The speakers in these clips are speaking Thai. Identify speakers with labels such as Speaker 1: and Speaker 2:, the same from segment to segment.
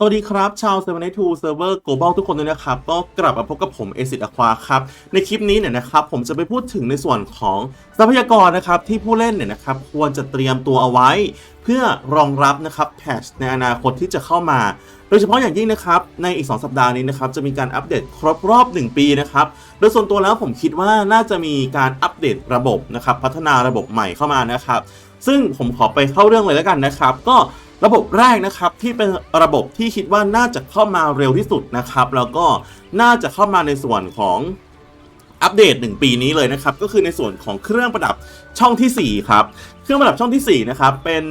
Speaker 1: สวัสดีครับ ชาว 7 2 Server Global ทุกคนด้วยนะครับ ก็กลับมาพบกับผมเอซิดอควาครับ ในคลิปนี้เนี่ยนะครับ ผมจะไปพูดถึงในส่วนของทรัพยากรนะครับ ที่ผู้เล่นเนี่ยนะครับ ควรจะเตรียมตัวเอาไว้ เพื่อรองรับนะครับแพชในอนาคตที่จะเข้ามา โดยเฉพาะอย่างยิ่งนะครับ ในอีก 2 สัปดาห์นี้นะครับ จะมีการอัปเดตครบรอบ 1 ปีนะครับ โดยส่วนตัวแล้วผมคิดว่าน่าจะมีการอัปเดตระบบนะครับ พัฒนาระบบใหม่เข้ามานะครับ ซึ่งผมขอไปเข้าเรื่องเลยแล้วกันนะครับ ก็ ระบบแรกนะครับที่เป็นระบบที่คิดว่าน่าจะเข้ามาเร็วที่สุดนะครับ แล้วก็น่าจะเข้ามาในส่วนของอัปเดต 1 ปีนี้เลยนะครับ ก็คือในส่วนของเครื่องประดับช่องทีสี่4 ครับ เครื่องประดับช่องทีสี่ 4 นะครับ เป็น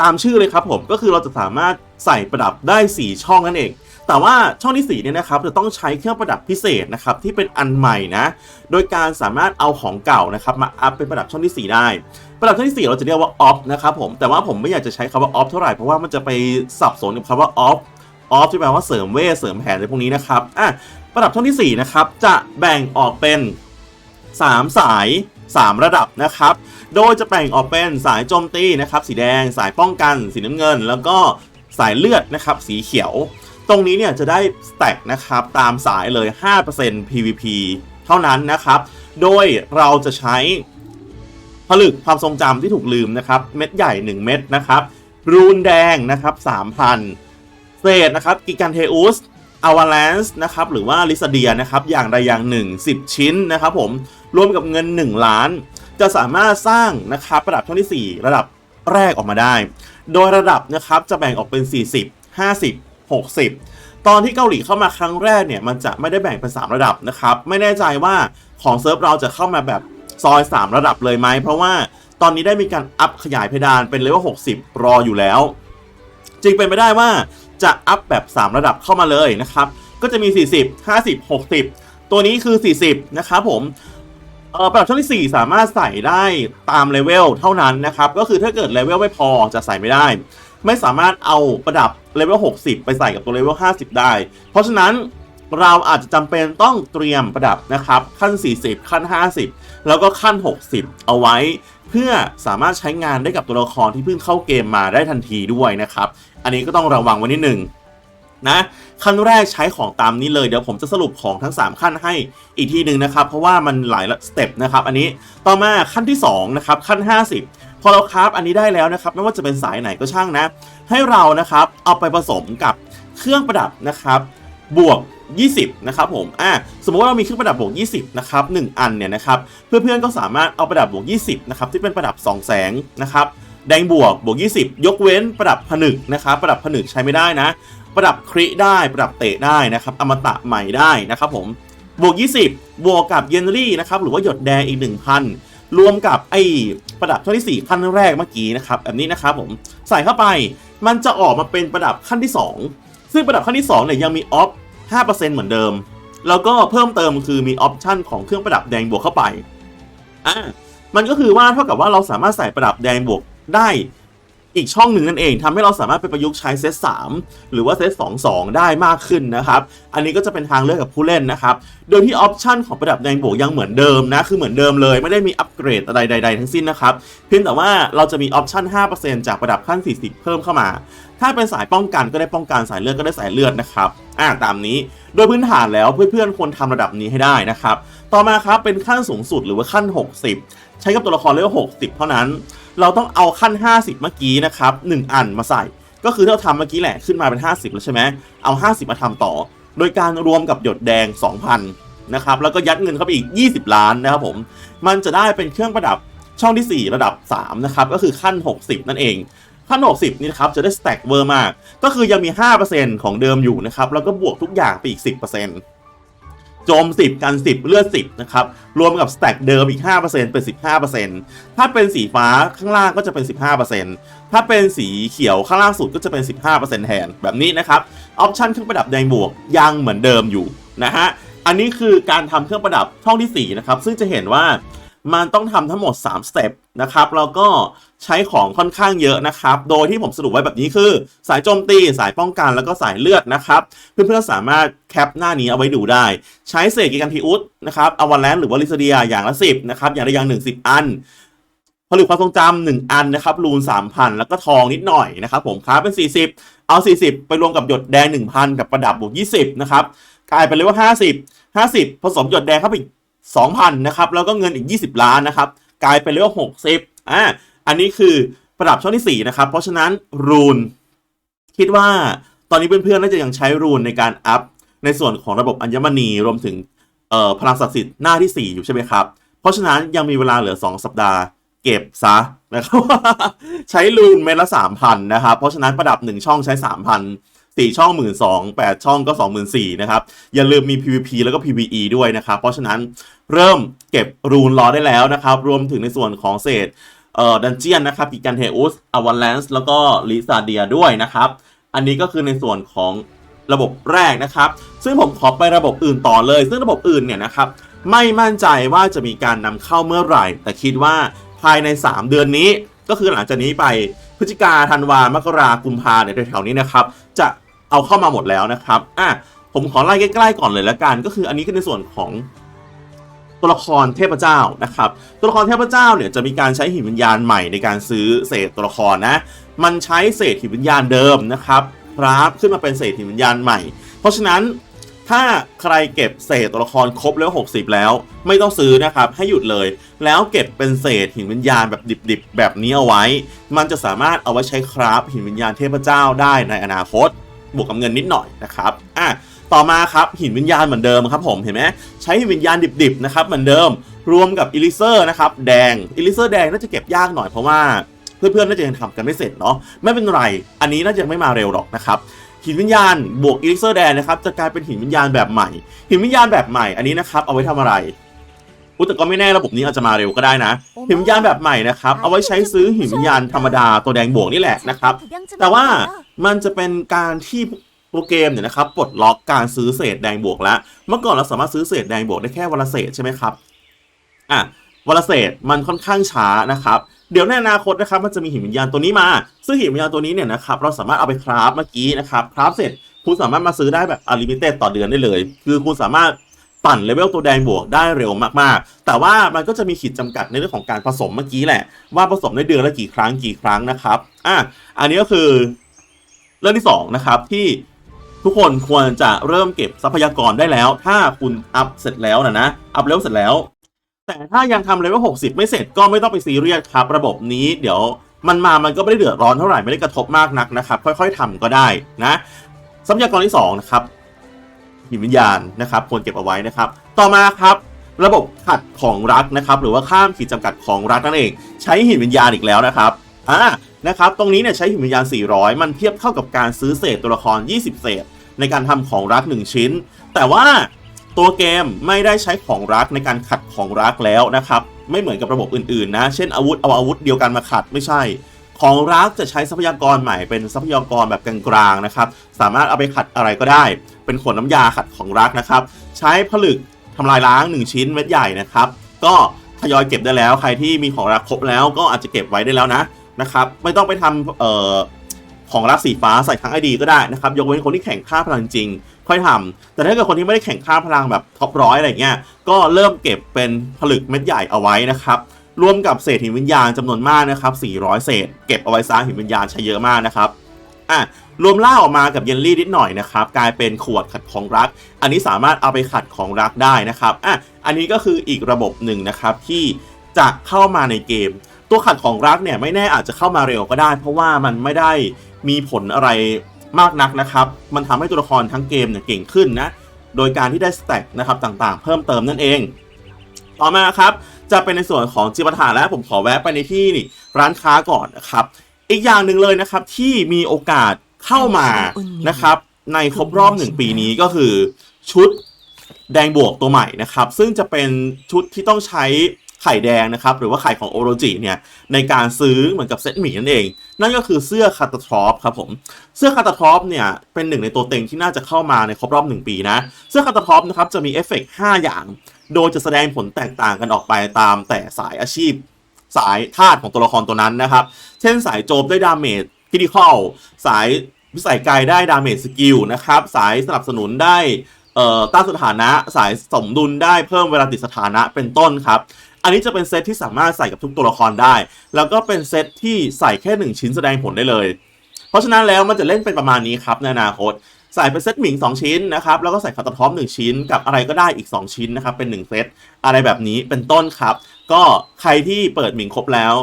Speaker 1: ตามชื่อเลยครับผมก็คือเราจะสามารถใส่ประดับได้ 4 ช่องนั่นเอง แต่ว่าช่องที่ 4 เนี่ยนะครับจะต้องใช้เครื่องประดับพิเศษนะครับที่เป็นอันใหม่นะ โดยการสามารถเอาของเก่านะครับมาอัพเป็นประดับช่องที่ 4 ได้ ประดับช่องที่ 4 เราจะเรียกว่าออฟนะครับผม แต่ว่าผมไม่อยากจะใช้คำว่าออฟเท่าไหร่เพราะว่ามันจะไปสับสนกับคำว่าออฟ ออฟที่แปลว่าเสริมเวทเสริมแผนอะไรพวกนี้นะครับ อะประดับช่องที่ 4 นะครับจะแบ่งออกเป็น 3 สาย 3 ระดับนะครับ โดยจะแบ่งออกเป็นสายโจมตีนะครับสีแดง สายป้องกัน สีน้ำเงิน แล้วก็สายเลือดนะครับสีเขียว ตรงนี้เนี่ยจะได้สแต็กนะครับตามสายเลย 5% PVP เท่านั้นนะครับ โดยเราจะใช้ผลึกความทรงจำที่ถูกลืมนะครับ เม็ดใหญ่ 1 เม็ดนะครับ รูนแดงนะครับ 3,000 เศษนะครับกิกันเทอุสอวา l ลนซ์นะครับหรือว่าลิซาเดียนะครับอย่างใดอย่างหนึ่ง 10 ชิ้นนะครับผมรวมกับเงิน 1 ล้าน จะสามารถสร้างนะครับระดับช่องที่ 4 ระดับแรกออกมาได้ โดยระดับนะครับจะแบ่งออกเป็น 40 50 60 ตอนที่เกาหลีเข้ามาครั้งแรกเนี่ยมันจะไม่ได้แบ่งเป็น 3 ระดับนะครับ ไม่แน่ใจว่าของเซิร์ฟเราจะเข้ามาแบบซอย 3 ระดับเลยไหม เพราะว่าตอนนี้ได้มีการอัพขยายเพดานเป็นเลเวล60 รออยู่แล้ว จึงเป็นไปได้ว่าจะอัพแบบ 3 ระดับเข้ามาเลยนะครับ ก็จะมี 40 50 60 ตัวนี้คือ 40 นะครับผมเอ่อประดับช่องที่ 4 สามารถใส่ได้ตามเลเวลเท่านั้นนะครับ ก็คือถ้าเกิดเลเวลไม่พอจะใส่ไม่ได้ ไม่สามารถเอาประดับเลเวล 60 ไปใส่กับตัวเลเวล 50 ได้ เพราะฉะนั้นเราอาจจะจำเป็นต้องเตรียมประดับนะครับ ขั้น 40 ขั้น 50 แล้วก็ขั้น 60 เอาไว้ เพื่อสามารถใช้งานได้กับตัวละครที่เพิ่งเข้าเกมมาได้ทันทีด้วยนะครับ อันนี้ก็ต้องระวังไว้นิดหนึ่งนะขั้นแรกใช้ของตามนี้เลยเดี๋ยวผมจะสรุปของทั้ง 3 ขั้นให้อีกทีหนึ่งนะครับ เพราะว่ามันหลายสเต็ปนะครับ อันนี้ต่อมาขั้นที่2นะครับขั้น 50 พอเราคราฟอันนี้ได้แล้วนะครับไม่ว่าจะเป็นสายไหนก็ช่างนะ ให้เรานะครับเอาไปผสมกับเครื่องประดับนะครับบวก 20 นะครับผมอะสมมติว่าเรามีเครื่องประดับบวก 20 นะครับ 1 อันเนี่ยนะครับ เพื่อนๆก็สามารถเอาประดับบวก 20 นะครับ ที่เป็นประดับ 2 แสงนะครับ แดงบวกบวก 20 ยกเว้นประดับผนึกนะครับ ประดับผนึกใช้ไม่ได้นะ ประดับคริได้ ประดับเตะได้นะครับ อมตะใหม่ได้นะครับผม บวก 20 บวกกับเยนรี่นะครับ หรือว่าหยดแดงอีก 1,000 รวมกับไอ้ประดับขั้นที่ 4 ขั้นแรกเมื่อกี้นะครับแบบนี้นะครับผมใส่เข้าไปมันจะออกมาเป็นประดับขั้นที่ 2 ซึ่งประดับขั้นที่2เนี่ยยังมีออฟ 5%เหมือนเดิม แล้วก็เพิ่มเติมคือมีออปชันของเครื่องประดับแดงบวกเข้าไปอะมันก็คือว่าเท่ากับว่าเราสามารถใส่ประดับแดงบวกได้ อีกช่องหนึ่งนั่นเองทำให้เราสามารถไปประยุกต์ใช้เซต3หรือว่าเซต2 2 ได้มากขึ้นนะครับ อันนี้ก็จะเป็นทางเลือกกับผู้เล่นนะครับ โดยที่ออปชันของประดับแดงบวกยังเหมือนเดิมนะ คือเหมือนเดิมเลยไม่ได้มีอัปเกรดอะไรใด ๆ ทั้งสิ้นนะครับ เพียงแต่ว่าเราจะมีออปชัน5%จากประดับขั้น 40 เพิ่มเข้ามา ถ้าเป็นสายป้องกันก็ได้ป้องกันสายเลือดก็ได้สายเลือดนะครับอ่าตามนี้โดยพื้นฐานแล้วเพื่อนๆควรทำระดับนี้ให้ได้นะครับ ต่อมาครับเป็นขั้นสูงสุดหรือว่าขั้น 60 ใช้กับตัวละครเลเวล60 เท่านั้น เราต้องเอาขั้น 50 เมื่อกี้นะครับ1อันมาใส่ ก็คือที่เราทำเมื่อกี้แหละขึ้นมาเป็น 50 แล้วใช่ไหมเอา 50 มาทำต่อ โดยการรวมกับหยดแดง 2,000นะครับแล้วก็ยัดเงินเข้าไปอีก 20 ล้านนะครับผมมันจะได้เป็นเครื่องประดับช่องที่ 4 ระดับ3นะครับก็คือขั้น 60 นั่นเองขั้น 60 นี่นะครับจะได้สแต็กเวอร์มาก ก็คือยังมี 5%ของเดิมอยู่นะครับแล้วก็บวกทุกอย่างไปอีก 10% จม 10 กัน 10 เลือด 10 นะครับ รวมกับสแต็กเดิมอีก 5%เป็น 15%ถ้าเป็นสีฟ้าข้างล่างก็จะเป็น 15%ถ้าเป็นสีเขียวข้างล่างสุดก็จะเป็น 15%แทนแบบนี้นะครับออปชันเครื่องประดับแดงบวกยังเหมือนเดิมอยู่นะฮะอันนี้คือการทำเครื่องประดับช่องที่4นะครับซึ่งจะเห็นว่า มันต้องทำทั้งหมด 3 สเต็ปนะครับแล้วก็ใช้ของค่อนข้างเยอะนะครับ โดยที่ผมสรุปไว้แบบนี้คือ สายโจมตีสายป้องกันแล้วก็สายเลือดนะครับ เพื่อนๆสามารถแคปหน้านี้เอาไว้ดูได้ ใช้เศษกิกันทีอุสนะครับอวาแลนหรือว่าลิซเดียอย่างละ 10นะครับอย่างใดอย่างหนึ่ง10 อันผลึกความทรงจำหนึ่งอันนะครับรูนสามพันแล้วก็ทองนิดหน่อยนะครับผมค้าเป็น 40 เอา 40 ไปรวมกับหยดแดง 1,000 กับประดับบวก 20 นะครับกลายเป็นเลยว่า50 50 ผสมหยดแดงเข้าไปอีก 2,000นะครับแล้วก็เงินอีก 20 ล้านนะครับกลายเป็นเลยว่า60อ่าอันนี้คือประดับช่องที่ 4 นะครับ เพราะฉะนั้นรูนคิดว่าตอนนี้เพื่อนๆน่าจะยังใช้รูนในการอัพในส่วนของระบบอัญมณีรวมถึงพลังศักดิ์สิทธิ์หน้าที่ 4 อยู่ใช่ไหมครับ เพราะฉะนั้นยังมีเวลาเหลือ 2 สัปดาห์เก็บซะนะครับใช้รูนเม็ดละ 3,000 นะครับ เพราะฉะนั้นประดับ 1 ช่องใช้ 3,000 4 ช่อง 1 2 0 0 0 8ช่องก็ 24,000นะครับ อย่าลืมมี PVP แล้วก็ PVE ด้วยนะครับ เพราะฉะนั้นเริ่มเก็บรูนรอได้แล้วนะครับ รวมถึงในส่วนของเศษเอ่อดันเจียนนะครับกิกันเทอุสอวันแลนซ์แล้วก็ลิซาเดียด้วยนะครับ อันนี้ก็คือในส่วนของระบบแรกนะครับ ซึ่งผมขอไประบบอื่นต่อเลย ซึ่งระบบอื่นเนี่ยนะครับไม่มั่นใจว่าจะมีการนำเข้าเมื่อไหร่ แต่คิดว่าภายใน 3 เดือนนี้ ก็คือหลังจากนี้ไปพฤศจิกาธันวามกรากุมภาเนี่ยแถวๆนี้นะครับ จะ เอาเข้ามาหมดแล้วนะครับอะผมขอไล่ใกล้ๆก่อนเลยละกัน ก็คืออันนี้คือในส่วนของตัวละครเทพเจ้านะครับ ตัวละครเทพเจ้าเนี่ยจะมีการใช้หินวิญญาณใหม่ในการซื้อเศษตัวละครนะ มันใช้เศษหินวิญญาณเดิมนะครับครับขึ้นมาเป็นเศษหินวิญญาณใหม่ เพราะฉะนั้นถ้าใครเก็บเศษตัวละครครบแล้ว 60 แล้ว ไม่ต้องซื้อนะครับให้หยุดเลย แล้วเก็บเป็นเศษหินวิญญาณแบบดิบๆ แบบนี้เอาไว้ มันจะสามารถเอาไว้ใช้คราฟหินวิญญาณเทพเจ้าได้ในอนาคต บวกกับเงินนิดหน่อยนะครับอะต่อมาครับหินวิญญาณเหมือนเดิมครับผมเห็นไหมใช้หินวิญญาณดิบๆนะครับเหมือนเดิมรวมกับอิลิเซอร์นะครับแดงอิลิเซอร์แดงน่าจะเก็บยากหน่อยเพราะว่าเพื่อนๆน่าจะยังทำกันไม่เสร็จเนาะไม่เป็นไร อันนี้น่าจะไม่มาเร็วหรอกนะครับหินวิญญาณบวกอิลิเซอร์แดงนะครับจะกลายเป็นหินวิญญาณแบบใหม่ หินวิญญาณแบบใหม่อันนี้นะครับเอาไว้ทำอะไร อุยแต่ก็ไม่แน่ระบบนี้อาจจะมาเร็วก็ได้นะหินวิญญาณแบบใหม่นะครับ เอาไว้ใช้ซื้อหินวิญญาณธรรมดาตัวแดงบวกนี่แหละนะครับ แต่ว่ามันจะเป็นการที่โปรเกมเนี่ยนะครับปลดล็อกการซื้อเศษแดงบวกแล้ว เมื่อก่อนเราสามารถซื้อเศษแดงบวกได้แค่วันละเศษใช่ไหมครับอะวันละเศษมันค่อนข้างช้านะครับเดี๋ยวในอนาคตนะครับมันจะมีหินวิญญาณตัวนี้มา ซึ่งหินวิญญาณตัวนี้เนี่ยนะครับเราสามารถเอาไปคราฟเมื่อกี้นะครับคราฟเสร็จคุณสามารถมาซื้อได้แบบอลิมิเต็ดต่อเดือนได้เลย คือคุณสามารถ ปั่นเลเวลตัวแดงบวกได้เร็วมากๆ แต่ว่ามันก็จะมีขีดจำกัดในเรื่องของการผสมเมื่อกี้แหละ ว่าผสมได้เดือนละกี่ครั้งกี่ครั้งนะครับอะอันนี้ก็คือเรื่องที่สองนะครับที่ทุกคนควรจะเริ่มเก็บทรัพยากรได้แล้ว ถ้าคุณอัพเสร็จแล้วนะนะอัพเลเวลเสร็จแล้ว แต่ถ้ายังทำเลเวล60 ไม่เสร็จก็ไม่ต้องไปซีเรียสครับ ระบบนี้เดี๋ยวมันมามันก็ไม่ได้เดือดร้อนเท่าไหร่ไม่ได้กระทบมากนักนะครับ ค่อย ๆทำก็ได้นะทรัพยากรที่สองนะครับ หินวิญญาณนะครับควรเก็บเอาไว้นะครับ ต่อมาครับ ระบบขัดของรักนะครับ หรือว่าข้ามขีดจำกัดของรักนั่นเอง ใช้หินวิญญาณอีกแล้วนะครับอ่านะครับตรงนี้เนี่ยใช้หินวิญญาณ 400 มันเทียบเท่ากับการซื้อเศษตัวละคร 20 เศษ ในการทำของรัก1ชิ้น แต่ว่าตัวเกมไม่ได้ใช้ของรักในการขัดของรักแล้วนะครับ ไม่เหมือนกับระบบอื่นๆนะ เช่นอาวุธเอาอาวุธเดียวกันมาขัดไม่ใช่ ของรักจะใช้ทรัพยากรใหม่เป็นทรัพยากรแบบกลางๆนะครับ สามารถเอาไปขัดอะไรก็ได้ เป็นขวดน้ำยาขัดของรักนะครับ ใช้ผลึกทำลายล้าง 1 ชิ้นเม็ดใหญ่นะครับ ก็ทยอยเก็บได้แล้วใครที่มีของรักครบแล้วก็อาจจะเก็บไว้ได้แล้วนะนะครับ ไม่ต้องไปทำเอ่อของรักสีฟ้าใส่ทั้งไอดีก็ได้นะครับ ยกเว้นคนที่แข่งค่าพลังจริง ค่อยทำแต่ถ้าเกิดคนที่ไม่ได้แข่งค่าพลังแบบท็อปร้อยอะไรเงี้ยก็เริ่มเก็บเป็นผลึกเม็ดใหญ่เอาไว้นะครับ รวมกับเศษหินวิญญาณจำนวนมากนะครับ 400 เศษ เก็บเอาไว้ซะหินวิญญาณใช้เยอะมากนะครับอะรวมล่าออกมากับเยลลี่นิดหน่อยนะครับ กลายเป็นขวดขัดของรัก อันนี้สามารถเอาไปขัดของรักได้นะครับอะอันนี้ก็คืออีกระบบหนึ่งนะครับที่จะเข้ามาในเกม ตัวขัดของรักเนี่ยไม่แน่อาจจะเข้ามาเร็วก็ได้ เพราะว่ามันไม่ได้มีผลอะไรมากนักนะครับ มันทำให้ตัวละครทั้งเกมเนี่ยเก่งขึ้นนะ โดยการที่ได้สแต็กนะครับต่างๆ เพิ่มเติมนั่นเอง ต่อมาครับ จะเป็นในส่วนของจิปาถาและผมขอแวะไปในที่นี่ร้านค้าก่อนนะครับ อีกอย่างหนึ่งเลยนะครับที่มีโอกาสเข้ามานะครับ ในครบรอบหนึ่งปีนี้ก็คือชุดแดงบวกตัวใหม่นะครับ ซึ่งจะเป็นชุดที่ต้องใช้ไข่แดงนะครับ หรือว่าไข่ของโอโรจิเนี่ยในการซื้อเหมือนกับเซตหมี่นั่นเอง นั่นก็คือเสื้อคาตาทรอปครับผม เสื้อคาตาทรอปเนี่ย เป็นหนึ่งในตัวเต็งที่น่าจะเข้ามาในครบรอบหนึ่งปีนะ เสื้อคาตาทรอปนะครับ จะมีเอฟเฟกต์5อย่าง โดยจะแสดงผลแตกต่างกันออกไปตามแต่สายอาชีพ สายธาตุของตัวละครตัวนั้นนะครับ เช่นสายโจมได้ดาเมจคิดิคอลสายวิสัยไกลได้ดาเมจสกิลนะครับ สายสนับสนุนได้ต้านสถานะสายสมดุลได้เพิ่มเวลาติดสถานะเป็นต้นครับ อันนี้จะเป็นเซตที่สามารถใส่กับทุกตัวละครได้ แล้วก็เป็นเซตที่ใส่แค่หนึ่งชิ้นแสดงผลได้เลย เพราะฉะนั้นแล้วมันจะเล่นเป็นประมาณนี้ครับในอนาคตใส่เป็นเซตหมิง 2 ชิ้นนะครับแล้วก็ใส่คาตาท็อป1ชิ้น กับอะไรก็ได้อีก 2 ชิ้นนะครับเป็น1เซตอะไรแบบนี้เป็นต้นครับ ก็ใครที่เปิดหมิงครบแล้ว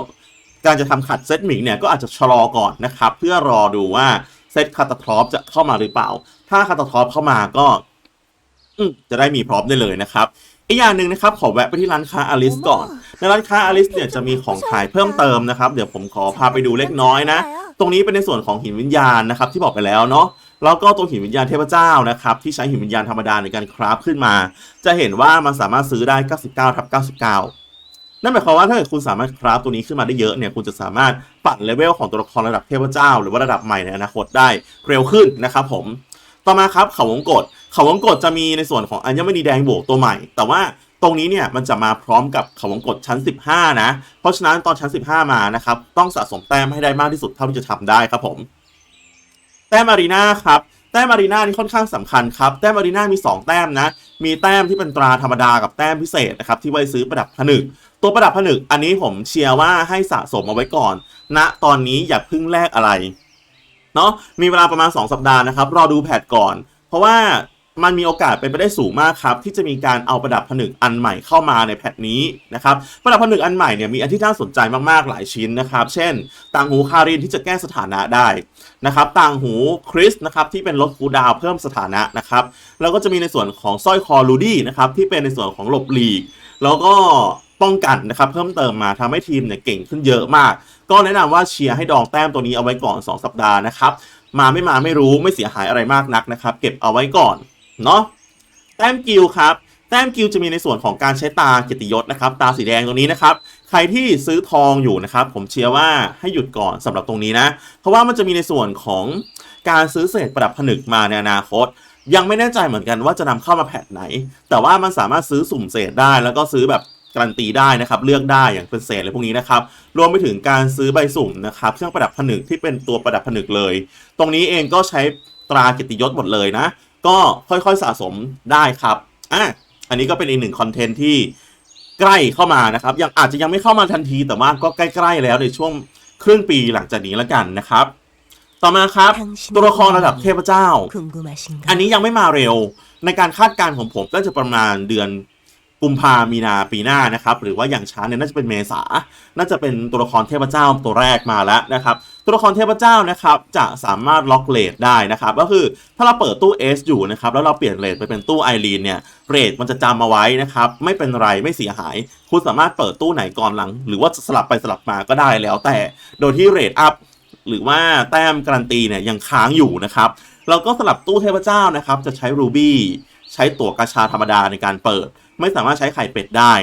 Speaker 1: การจะทำขัดเซตหมิงเนี่ยก็อาจจะชะลอก่อนนะครับเพื่อรอดูว่าเซตคาตาท็อปจะเข้ามาหรือเปล่า ถ้าคาตาท็อปเข้ามาก็จะได้มีพร้อมได้เลยนะครับ อีกอย่างหนึ่งนะครับขอแวะไปที่ร้านค้าอลิสก่อนในร้านค้าอลิสเนี่ยจะมีของขายเพิ่มเติมนะครับ เดี๋ยวผมขอพาไปดูเล็กน้อยนะ ตรงนี้เป็นในส่วนของหินวิญญาณนะครับที่บอกไปแล้วเนาะแล้วก็ตัวหินวิญญาณเทพเจ้านะครับที่ใช้หินวิญญาณธรรมดาในการคราฟขึ้นมา จะเห็นว่ามันสามารถซื้อได้ 99ทับ99 นั่นหมายความว่าถ้าเกิดคุณสามารถคราฟตัวนี้ขึ้นมาได้เยอะเนี่ยคุณจะสามารถปั่นเลเวลของตัวละครระดับเทพเจ้า หรือว่าระดับใหม่ในอนาคตได้เร็วขึ้นนะครับผมต่อมาครับเขาวงกฏ เขาวงกฏจะมีในส่วนของอัญมณีแดงบวกตัวใหม่ แต่ว่าตรงนี้เนี่ยมันจะมาพร้อมกับเขาวงกฏชั้น 15 นะ เพราะฉะนั้นตอนชั้น 15 มานะครับต้องสะสมแต้มให้ได้มากที่สุดเท่าที่จะทำได้ครับผมแต้มอารีนาครับแต้มอารีนานี่ค่อนข้างสำคัญครับ แต้มอารีนามี 2 แต้มนะ มีแต้มที่เป็นตราธรรมดากับแต้มพิเศษนะครับที่ไว้ซื้อประดับผนึก ตัวประดับผนึกอันนี้ผมเชียร์ว่าให้สะสมเอาไว้ก่อนณตอนนี้อย่าเพิ่งแลกอะไร เนาะมีเวลาประมาณ 2 สัปดาห์นะครับ รอดูแพทก่อน เพราะว่า มันมีโอกาสเป็นไปได้สูงมากครับที่จะมีการเอาประดับผนึกอันใหม่เข้ามาในแพทนี้นะครับประดับผนึกอันใหม่เนี่ยมีอันที่น่าสนใจมากๆหลายชิ้นนะครับ เช่น ต่างหูคารินที่จะแก้สถานะได้นะครับต่างหูคริสนะครับที่เป็นลดคูดาวเพิ่มสถานะนะครับแล้วก็จะมีในส่วนของสร้อยคอลูดี้นะครับที่เป็นในส่วนของหลบหลีก แล้วก็ป้องกันนะครับเพิ่มเติมมาทำให้ทีมเนี่ยเก่งขึ้นเยอะมาก ก็แนะนำว่าเชียร์ให้ดองแต้มตัวนี้เอาไว้ก่อน 2 สัปดาห์นะครับมาไม่มาไม่รู้ไม่เสียหายอะไรมากนักนะครับเก็บเอาไว้ก่อน เนาะแต้มกิลครับแต้มกิลจะมีในส่วนของการใช้ตาเกียรติยศนะครับ ตาสีแดงตรงนี้นะครับ ใครที่ซื้อทองอยู่นะครับ ผมเชียร์ว่าให้หยุดก่อนสำหรับตรงนี้นะ เพราะว่ามันจะมีในส่วนของการซื้อเศษประดับผนึกมาในอนาคต ยังไม่แน่ใจเหมือนกันว่าจะนำเข้ามาแพทไหน แต่ว่ามันสามารถซื้อสุ่มเศษได้ แล้วก็ซื้อแบบการันตีได้นะครับ เลือกได้อย่างเป็นเศษอะไรพวกนี้นะครับ รวมไปถึงการซื้อใบสุ่มนะครับ เครื่องประดับผนึกที่เป็นตัวประดับผนึกเลย ตรงนี้เองก็ใช้ตราเกียรติยศหมดเลยนะ ก็ค่อยๆสะสมได้ครับอะอันนี้ก็เป็นอีกหนึ่งคอนเทนต์ที่ใกล้เข้ามานะครับยังอาจจะยังไม่เข้ามาทันทีแต่ว่าก็ใกล้ๆแล้วในช่วงครึ่งปีหลังจากนี้แล้วกันนะครับ ต่อมาครับ ตัวละครระดับเทพเจ้า อันนี้ยังไม่มาเร็ว ในการคาดการณ์ของผมก็จะประมาณเดือน กุมภามีนาปีหน้านะครับหรือว่าอย่างช้าเนี่ยน่าจะเป็นเมษา น่าจะเป็นตัวละครเทพเจ้าตัวแรกมาแล้วนะครับตัวละครเทพเจ้านะครับจะสามารถล็อกเลทได้นะครับก็คือถ้าเราเปิดตู้ S อยู่นะครับแล้วเราเปลี่ยนเลทไปเป็นตู้ไอรีนเนี่ยเรทมันจะจำเอาไว้นะครับไม่เป็นไรไม่เสียหาย คุณสามารถเปิดตู้ไหนก่อนหลัง หรือว่าสลับไปสลับมาก็ได้แล้วแต่โดยที่เรทอัพหรือว่าแต้มการันตีเนี่ยยังค้างอยู่นะครับเราก็สลับตู้เทพเจ้านะครับจะใช้รูบี้ใช้ตั๋วกาชาธรรมดาในการเปิด ไม่สามารถใช้ไข่เป็ดได้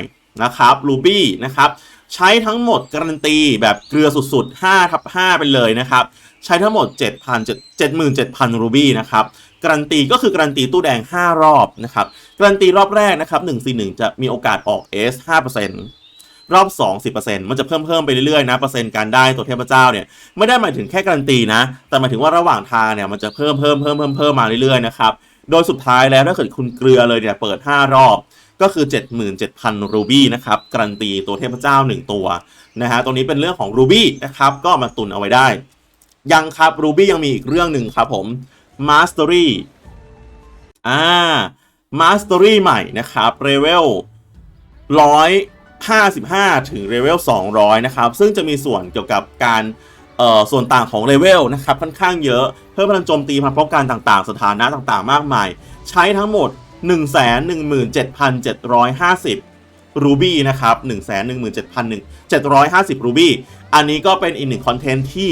Speaker 1: นะครับรูบี้นะครับใช้ทั้งหมดการันตีแบบเกลือสุดๆ5ทับ5ไปเลยนะครับใช้ทั้งหมด 7,000 77,000 รูบี้นะครับการันตีก็คือการันตีตู้แดง 5 รอบนะครับการันตีรอบแรกนะครับ141 จะมีโอกาสออก S 5%รอบ 2 10%มันจะเพิ่มเพิ่มไปเรื่อยๆนะเปอร์เซ็นต์การได้ตัวเทพเจ้าเนี่ยไม่ได้หมายถึงแค่การันตีนะ แต่หมายถึงว่าระหว่างทางเนี่ยมันจะเพิ่มเพิ่มเพิ่มเพิ่มเพิ่มมาเรื่อยๆนะครับโดยสุดท้ายแล้วถ้าเกิดคุณเกลือเลยเนี่ยเปิด 5 รอบ ก็คือ 77,000 รูบี้นะครับ การันตีตัวเทพเจ้า 1 ตัวนะฮะตรงนี้เป็นเรื่องของรูบี้นะครับก็มาตุนเอาไว้ได้ ยังครับรูบี้ยังมีอีกเรื่องหนึ่งครับผม Mastery อ่า Mastery ใหม่นะครับเลเวล155 ถึงเลเวล200 นะครับ ซึ่งจะมีส่วนเกี่ยวกับการเอ่อส่วนต่างของเลเวลนะครับค่อนข้างเยอะ เพิ่มพลังโจมตีพลังป้องกันต่างๆ สถานะต่างๆ มากมาย ใช้ทั้งหมด 117,750 รูบี้นะครับ 117,750 รูบี้ อันนี้ก็เป็นอีกหนึ่งคอนเทนต์ที่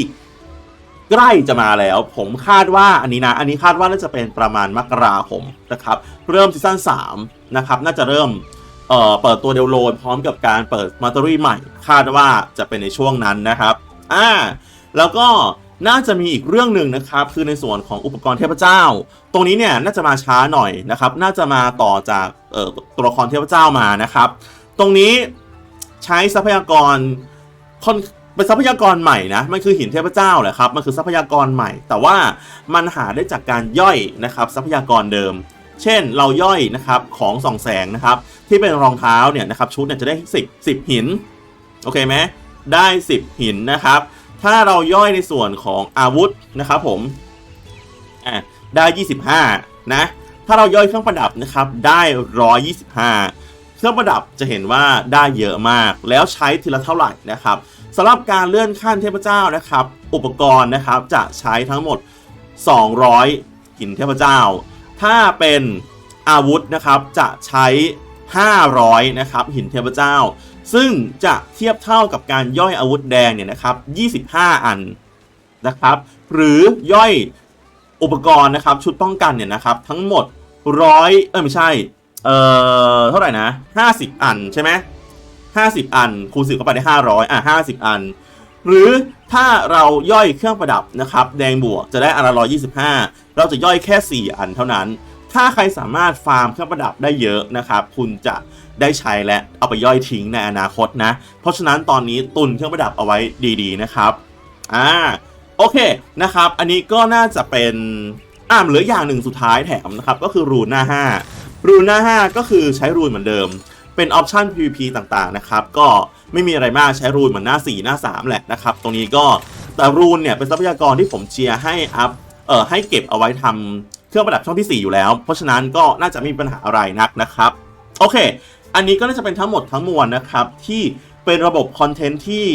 Speaker 1: ใกล้จะมาแล้ว ผมคาดว่าอันนี้นะ อันนี้คาดว่าน่าจะเป็นประมาณมกราคมนะครับ เริ่มซีซั่น3นะครับ น่าจะเริ่มเเปิดตัวเดลโลนพร้อมกับการเปิดมาตอรี่ใหม่ คาดว่าจะเป็นในช่วงนั้นนะครับ อ่า แล้วก็ น่าจะมีอีกเรื่องหนึ่งนะครับ คือในส่วนของอุปกรณ์เทพเจ้า ตรงนี้เนี่ยน่าจะมาช้าหน่อยนะครับ น่าจะมาต่อจากตัวละครเทพเจ้ามานะครับ ตรงนี้ใช้ทรัพยากรค่อนเป็นทรัพยากรใหม่นะ มันคือหินเทพเจ้าแหละครับ มันคือทรัพยากรใหม่ แต่ว่ามันหาได้จากการย่อยนะครับ ทรัพยากรเดิม เช่นเราย่อยนะครับของส่องแสงนะครับ ที่เป็นรองเท้าเนี่ยนะครับชุดเนี่ยจะได้ 10 10 หิน โอเคไหมได้ 10 หินนะครับ ถ้าเราย่อยในส่วนของอาวุธนะครับผมอะได้ 25 นะ ถ้าเราย่อยเครื่องประดับนะครับได้ 125 เครื่องประดับจะเห็นว่าได้เยอะมาก แล้วใช้ทีละเท่าไหร่นะครับสำหรับการเลื่อนขั้นเทพเจ้านะครับ อุปกรณ์นะครับจะใช้ทั้งหมด 200 หินเทพเจ้า ถ้าเป็นอาวุธนะครับจะใช้ 500 นะครับหินเทพเจ้า ซึ่งจะเทียบเท่ากับการย่อยอาวุธแดงเนี่ยนะครับ 25 อันนะครับ หรือย่อยอุปกรณ์นะครับ ชุดป้องกันเนี่ยนะครับ ทั้งหมดร้อยเออไม่ใช่ เอ่อเท่าไหร่นะ 50 อันใช่ไหม50อัน คูณสิบเข้าไปได้500อะ50อัน หรือถ้าเราย่อยเครื่องประดับนะครับ แดงบวกจะได้อันละ125เราจะย่อยแค่4อันเท่านั้น ถ้าใครสามารถฟาร์มเครื่องประดับได้เยอะนะครับคุณจะได้ใช้และเอาไปย่อยทิ้งในอนาคตนะ เพราะฉะนั้นตอนนี้ตุนเครื่องประดับเอาไว้ดีๆนะครับอ่าโอเคนะครับ อันนี้ก็น่าจะเป็นอ่าเหลืออย่างหนึ่งสุดท้ายแถมนะครับก็คือรูนหน้า 5 รูนหน้า 5 ก็คือใช้รูนเหมือนเดิม เป็นออปชัน PVP ต่างๆนะครับก็ไม่มีอะไรมากใช้รูนเหมือนหน้า 4 หน้า 3 แหละนะครับ ตรงนี้ก็แต่รูนเนี่ยเป็นทรัพยากรที่ผมเชียร์ให้อัพเอ่อให้เก็บเอาไว้ทำ เครื่องประดับช่องที่ 4 อยู่แล้ว เพราะฉะนั้นก็น่าจะไม่มีปัญหาอะไรนักนะครับ โอเค อันนี้ก็น่าจะเป็นทั้งหมดทั้งมวลนะครับ ที่เป็นระบบคอนเทนต์ที่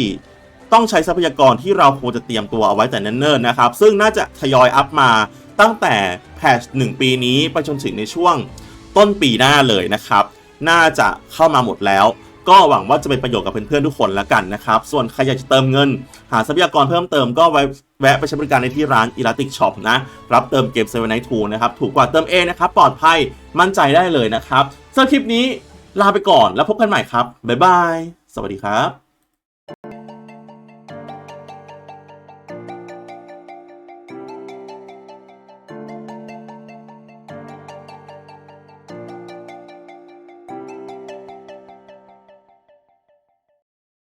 Speaker 1: ต้องใช้ทรัพยากรที่เราควรจะเตรียมตัวเอาไว้แต่เนิ่นๆนะครับ ซึ่งน่าจะทยอยอัพมาตั้งแต่แพทช1ปีนี้ไปจนถึงในช่วงต้นปีหน้าเลยนะครับ น่าจะเข้ามาหมดแล้ว ก็หวังว่าจะเป็นประโยชน์กับเพื่อนๆทุกคนแล้วกันนะครับ ส่วนใครอยากจะเติมเงิน หาทรัพยากรเพิ่มเติมก็แวะไปใช้บริการในที่ร้าน Elastic Shop นะ รับเติมเกม7 Night 2นะครับ ถูกกว่าเติมเองนะครับ ปลอดภัยมั่นใจได้เลยนะครับสำหรับคลิปนี้ลาไปก่อนแล้วพบกันใหม่ครับบ๊ายบายสวัสดีครับ